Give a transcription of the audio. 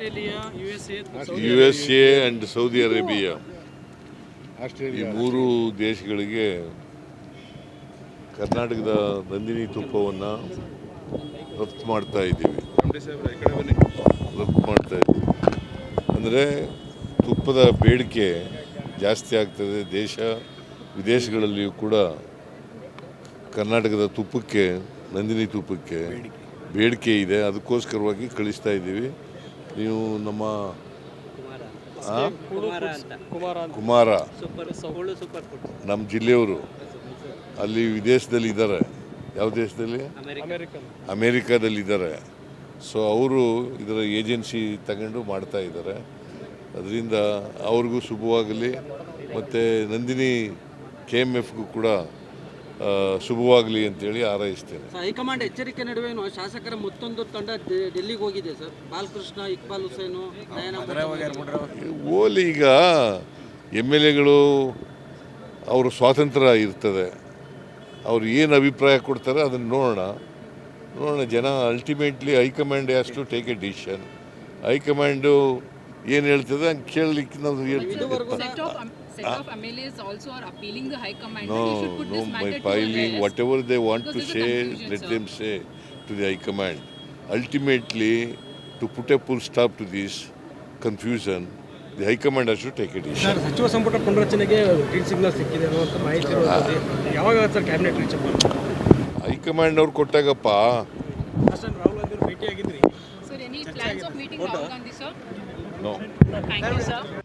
U S A and and Saudi Arabia ಈ ಮೂರು ದೇಶಗಳಿಗೆ ಕರ್ನಾಟಕದ ನಂದಿನಿ ತುಪ್ಪವನ್ನು ರಫ್ತು ಮಾಡ್ತಾ ಇದ್ದೀವಿ. ರಫ್ತು ಮಾಡ್ತಾ ಇದ್ದೀವಿ. ಅಂದರೆ ತುಪ್ಪದ ಬೇಡಿಕೆ ಜಾಸ್ತಿ ಆಗ್ತದೆ. ದೇಶ ವಿದೇಶಗಳಲ್ಲಿಯೂ ಕೂಡ ಕರ್ನಾಟಕದ ತುಪ್ಪಕ್ಕೆ ನಂದಿನಿ ತುಪ್ಪಕ್ಕೆ ಬೇಡಿಕೆ ಇದೆ. ಅದಕ್ಕೋಸ್ಕರವಾಗಿ ಕಳಿಸ್ತಾ ಇದ್ದೀವಿ. ನೀವು ನಮ್ಮ? ಕುಮಾರ. ನಮ್ಮ ಜಿಲ್ಲೆಯವರು ಅಲ್ಲಿ ವಿದೇಶದಲ್ಲಿ ಇದ್ದಾರೆ. ಯಾವ ದೇಶದಲ್ಲಿ? ಅಮೇರಿಕಾದಲ್ಲಿ ಇದ್ದಾರೆ. ಸೊ ಅವರು ಇದರ ಏಜೆನ್ಸಿ ತಗೊಂಡು ಮಾಡ್ತಾ ಇದ್ದಾರೆ. ಅದರಿಂದ ಅವ್ರಿಗೂ ಶುಭವಾಗಲಿ. ಮತ್ತು ನಂದಿನಿ ಕೆ ಎಂ ಎಫ್ಗೂ ಕೂಡ ಶುಭವಾಗಲಿ ಅಂತೇಳಿ ಹಾರೈಸ್ತೇನೆ. ಸರ್, ಹೈಕಮಾಂಡ್ ಎಚ್ಚರಿಕೆ ನಡುವೆ ಶಾಸಕರ ಮತ್ತೊಂದು ತಂಡ ಡೆಲ್ಲಿಗೆ ಹೋಗಿದೆ ಸರ್. ಬಾಲಕೃಷ್ಣ ಇಕ್ಬಾಲ್ ಹುಸೇನು ಓಲಿ ಈಗ ಎಂ ಎಲ್ ಎಗಳು ಅವರು ಸ್ವಾತಂತ್ರ್ಯ ಇರ್ತದೆ. ಅವ್ರು ಏನು ಅಭಿಪ್ರಾಯ ಕೊಡ್ತಾರೆ ಅದನ್ನು ನೋಡೋಣ. ನೋಡೋಣ ಜನ ultimately high command has to take a decision high command ಏನು ಹೇಳ್ತದೆ ಅಂತ ಕೇಳಲಿಕ್ಕೆ ನಾವು ಹೇಳ್ತೀವಿ whatever they want to say let them say to the high command ultimately to put a full stop to this confusion the high command ಅಷ್ಟು take it is ಸಚಿವ ಸಂಪುಟ ಪುನರ್ರಚನೆಗೆ green signal ಸಿಕ್ಕಿದೆ ಯಾವಾಗ ಸರ್ ಕ್ಯಾಬಿನೆಟ್ ಹೈಕಮಾಂಡ್ ಅವ್ರು ಕೊಟ್ಟಾಗಪ್ಪ. No. Thank you, sir.